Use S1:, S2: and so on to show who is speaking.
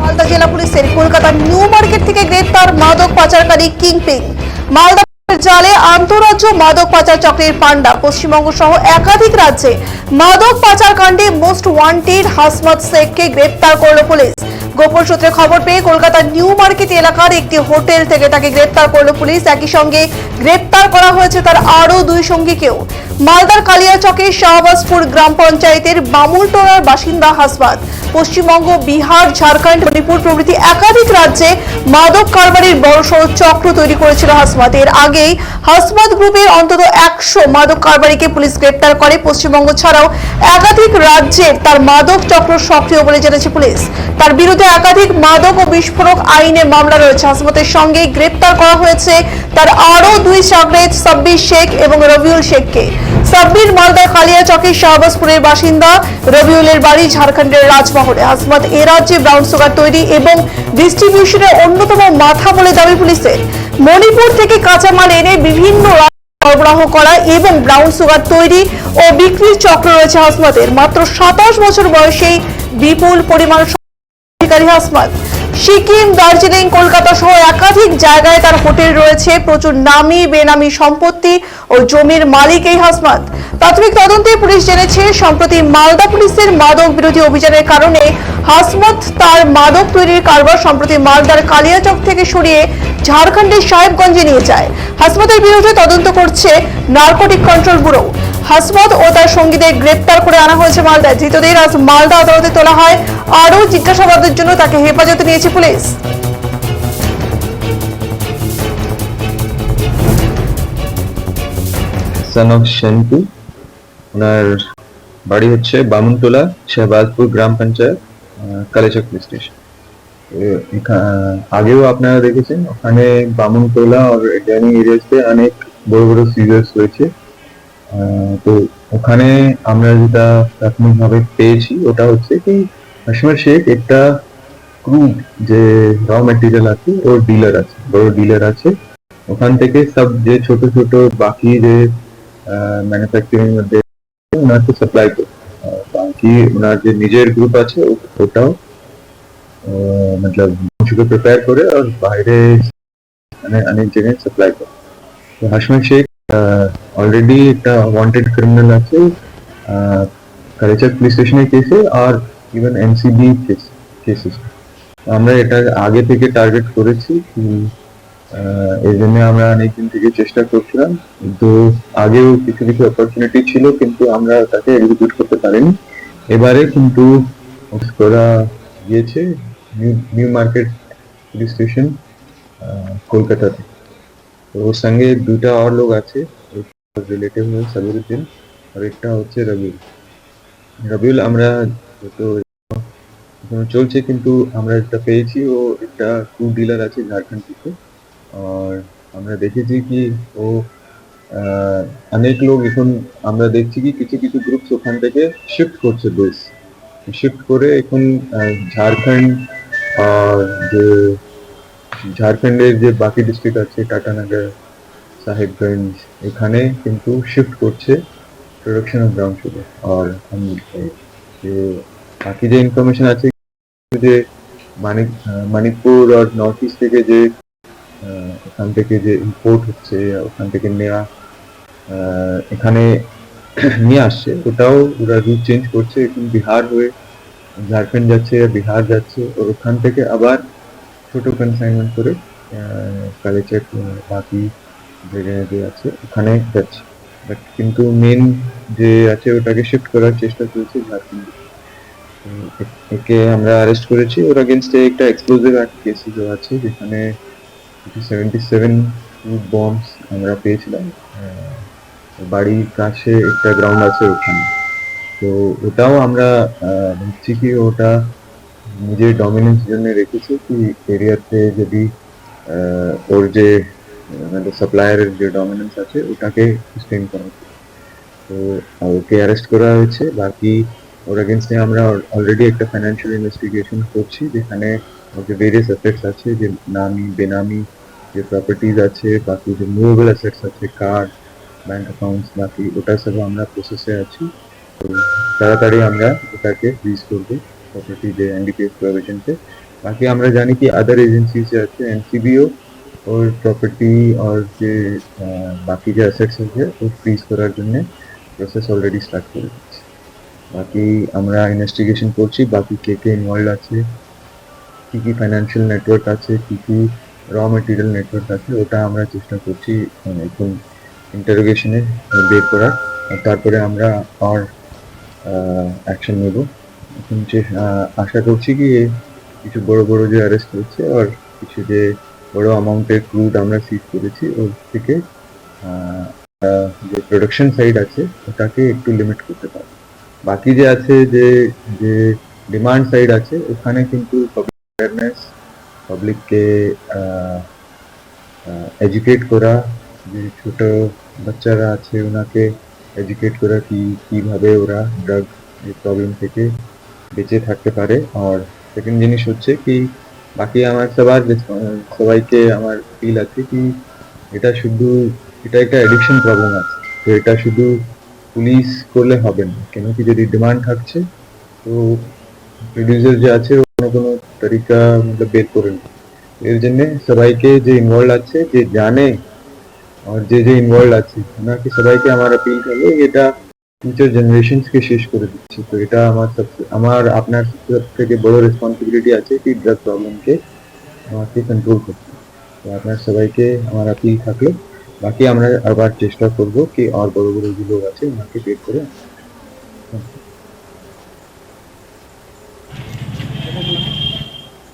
S1: মালদা জেলা পুলিশের কলকাতার নিউ মার্কেট থেকে গ্রেপ্তার মাদক পাচারকারী কিংপিং। মালদা জালে আন্তঃরাজ্য মাদক পাচার চক্রের পান্ডা পশ্চিমবঙ্গ সহ একাধিক রাজ্যে মাদক পাচার কাণ্ডে মোস্ট ওয়ান্টেড হাসমত শেখকে গ্রেপ্তার করল পুলিশ। গোপন সূত্রে খবর পেয়ে কলকাতার নিউ মার্কেট এলাকার একটি হোটেল থেকে তাকে গ্রেপ্তার করল পুলিশ। একই সঙ্গে গ্রেপ্তার করা হয়েছে তার আরও দুই সঙ্গীকেও। মালদার কালিয়াচকের শাহবাজপুর গ্রাম পঞ্চায়েতের বামুলটোলার বাসিন্দা হাসবাদ পশ্চিমবঙ্গ, বিহার, ঝাড়খণ্ড, মণিপুর প্রভৃতি একাধিক রাজ্যে মাদক কারবারির বড়সড় চক্র তৈরি করেছিল হাসমাত এর আগেই হাসমাত গ্রুপের অন্তত একশো মাদক কারবারিকে পুলিশ গ্রেপ্তার করে। পশ্চিমবঙ্গ ছাড়াও একাধিক রাজ্যের তার মাদক চক্র সক্রিয় বলে জেনেছে পুলিশ। তার বিরুদ্ধে একাধিক মাদক ও বিস্ফোরক আইনে মামলা রয়েছে। হাসমতের সঙ্গে গ্রেপ্তার করা হয়েছে তার আরও দুই সাগরেদ সাব্বির শেখ এবং রবিউল শেখকে। সাব্বির, মালদার খালিয়া কালিয়াচকের শাহবাজপুরের বাসিন্দা, রবিউলের বাড়ি ঝাড়খণ্ডের রাজমহলে। হাসমাত এ রাজ্যে ব্রাউন সুগার তৈরি এবং ডিস্ট্রিবিউশনের অন্যতম মাথা বলে দাবি পুলিশের মণিপুর থেকে কাঁচামাল এনে বিভিন্ন সরবরাহ করা এবং ব্রাউন সুগার তৈরি ও বিক্রির চক্র রয়েছে হাসমাতের মাত্র সাতাশ বছর বয়সেই বিপুল পরিমাণ অধিকারী হাসমাত সিকিম, দার্জিলিং, কলকাতা সহ একাধিক জায়গায় তার হোটেল রয়েছে। প্রচুর নামি বেনামি সম্পত্তি ও জমির মালিক এই হাসমাত প্রাথমিক তদন্তে পুলিশ জেনেছে, সম্প্রতি মালদা পুলিশের মাদক বিরোধী অভিযানের কারণে হাসমত তার মাদক তৈরির কারবার সম্প্রতি মালদার কালিয়াচক থেকে সরিয়ে ঝাড়খণ্ডের সাহেবগঞ্জে নিয়ে যায়। হাসমতের বিরুদ্ধে তদন্ত করছে নার্কোটিক কন্ট্রোল ব্যুরো। হাসমত ও তার সঙ্গীদের গ্রেপ্তার করে আনা হয়েছে মালদায়। ধৃতদের আজ মালদা আদালতে তোলা হয়। আরও জিজ্ঞাসাবাদের জন্য তাকে হেফাজতে নিয়েছে পুলিশ।
S2: সন অফ শান্তি ওনার বাড়ি হচ্ছে বামুনটোলা শাহবাজপুর গ্রাম পঞ্চায়েত কালেচক পুলিশ স্টেশন। আগেও আপনারা দেখেছেন ওখানে বামুনটোলা আর ড্যানি এরিয়াতে অনেক বড় বড় সিজার্স আহ, তো ওখানে আমরা যেটা প্রাথমিকভাবে পেয়েছি, ওটা হচ্ছে কি কাশ্মীর শেখ একটা ক্রুড যে র মেটেরিয়াল আছে, ওর ডিলার আছে, বড় ডিলার আছে। ওখান থেকে সব যে ছোট ছোট বাকি যে ম্যানুফ্যাকচারিং মধ্যে ওনাকে সাপ্লাই করে বাকি ওনার যে নিজের গ্রুপ আছে ওটাও মতলব প্রিপেয়ার করে, আর বাইরে মানে অনেক জায়গায় সাপ্লাই করে। তো হাসমিন শেখ অলরেডি একটা ওয়ান্টেড ক্রিমিনাল আছে কালেচার পুলিশ স্টেশনের কেসে আর ইভেন এনসিবি কেসেস আমরা এটা আগে থেকে টার্গেট করেছি এই জন্য আমরা অনেকদিন থেকে চেষ্টা করছিলাম, কিন্তু আগেও কিছু কিছু অপরচুনিটি ছিল, কিন্তু আমরা তাকে এক্সিকিউট করতে পারিনি। এবারে কিন্তু করা গিয়েছে new new market police station কলকাতাতে। ওর সঙ্গে দুটা আর লোক আছে রিলেটিভ সাবিরুদ্দিন আর একটা হচ্ছে রবিউল। রবিউল আমরা তো চলছে কিন্তু আমরা একটা পেয়েছি, ও একটা টু ডিলার আছে ঝাড়খণ্ড থেকে। আর আমরা দেখেছি কি ও অনেক লোক এখন আমরা দেখছি কি কিছু কিছু গ্রুপস ওখান থেকে শিফট করছে বেশ শিফট করে এখন ঝাড়খণ্ড, আর যে ঝাড়খণ্ডের যে বাকি ডিস্ট্রিক্ট আছে, টাটানগর, সাহেবগঞ্জ, এখানে কিন্তু শিফট করছে প্রোডাকশন অফ ব্রাউন সুগার আর যে বাকি যে ইনফরমেশন আছে, যে মানিক মণিপুর আর নর্থ ইস্ট থেকে যে ওখান থেকে যে ইম্পোর্ট হচ্ছে, ওখান থেকে নেওয়া এখানে নিয়ে আসছে, ওটাও ওরা রুট চেঞ্জ করছে, এখন বিহার হয়ে ঝাড়খণ্ড যাচ্ছে, বিহার যাচ্ছে আর ওখান থেকে আবার ছোট কনসাইনমেন্ট করে কালেচার বাকি যে আছে, ওখানে যাচ্ছে। বাট কিন্তু মেন যে আছে, ওটাকে শিফট করার চেষ্টা করেছে ঝাড়খণ্ড একে আমরা অ্যারেস্ট করেছি। ওর আগেনস্টে একটা এক্সপ্লোজিভ অ্যাক্ট কেসেস আছে, যেখানে সেভেন্টি সেভেন বম্বস আমরা পেয়েছিলাম। বাড়ির কাছে একটা গ্রাউন্ড আছে ওখানে। তো ওটাও আমরা ভাবছি কি ওটা নিজের ডমিনেন্স জন্য রেখেছে কি এরিয়াতে যদি ওর যে মানে সাপ্লায়ারের যে ডমিনেন্স আছে, ওটাকে সুস্টেন করা। তো ওকে অ্যারেস্ট করা হয়েছে। বাকি, ওর এগেনস্টে আমরা অলরেডি একটা ফাইন্যান্সিয়াল ইনভেস্টিগেশন করছি, যেখানে ওর যে ভেরিয়াস অ্যাসেটস আছে, যে নামি, বেনামি, যে প্রপার্টিজ আছে, বাকি যে মুভেবল অ্যাসেটস আছে কার ব্যাংক অ্যাকাউন্টস বাকি, ওটা সব আমরা প্রসেসে আছি। তাড়াতাড়ি আমরা ওটাকে ফ্রিজ করব। প্রপার্টি যে এনডিপিএস প্রভিশনকে বাকি আমরা জানি কি আদার এজেন্সি যে আছে এনসিবিও ওর প্রপার্টি আর যে বাকি যে অ্যাসেটস আছে ও ফ্রিজ করার জন্য প্রসেস অলরেডি স্টার্ট করে দিচ্ছি বাকি আমরা ইনভেস্টিগেশন করছি, বাকি কে কে ইনভলভ আছে, কি কি ফাইন্যান্সিয়াল নেটওয়ার্ক আছে, কি কি র মেটেরিয়াল নেটওয়ার্ক আছে, ওটা আমরা চেষ্টা করছি এখন ইন্টারোগেশনে বের করার। তারপরে আমরা আর অ্যাকশন নেব। যে- আশা করছি কি, কিছু বড় বড় যে অ্যারেস্ট হয়েছে আর কিছু যে বড় অ্যামাউন্টের ক্রুড আমরা সিজ করেছি, ওর থেকে যে প্রোডাকশন সাইড আছে, ওটাকে একটু লিমিট করতে পারব। বাকি যে আছে যে যে ডিমান্ড সাইড আছে, ওখানে কিন্তু পাবলিক অ্যাওয়ারনেস পাবলিককে এডুকেট করা, যে ছোট বাচ্চারা আছে, ওনাকে এডুকেট করা কি, কীভাবে ওরা ড্রাগ প্রবলেম থেকে বেঁচে থাকতে পারে। আর সেকেন্ড জিনিস হচ্ছে কি, বাকি আমার সবার সবাইকে আমার ফিল আছে কি, এটা শুধু, এটা একটা অ্যাডিকশন প্রবলেম আছে। তো এটা শুধু পুলিশ করলে হবে না। কেন কি যদি ডিমান্ড থাকছে, তো প্রডিউসার যে আছে কোনো কোনো তরিকা মতলব বের করে। এর জন্য সবাইকে যে ইনভলভ আছে, যে জানে, আর যে যে ইনভলভ আছে, ওনাকে সবাইকে আমার আপিল করব এটা ফিউচার জেনারেশনসকে শেষ করে দিচ্ছি তো এটা আমার আমার, আপনার থেকে বড় রেসপন্সিবিলিটি আছে কি ড্রাগ প্রবলেমকে আমাকে কন্ট্রোল করতে তো আপনার সবাইকে আমার আপিল থাকল বাকি আমরা আবার চেষ্টা করব কি আর বড় বড় যে আছে, ওনাকে বের করে।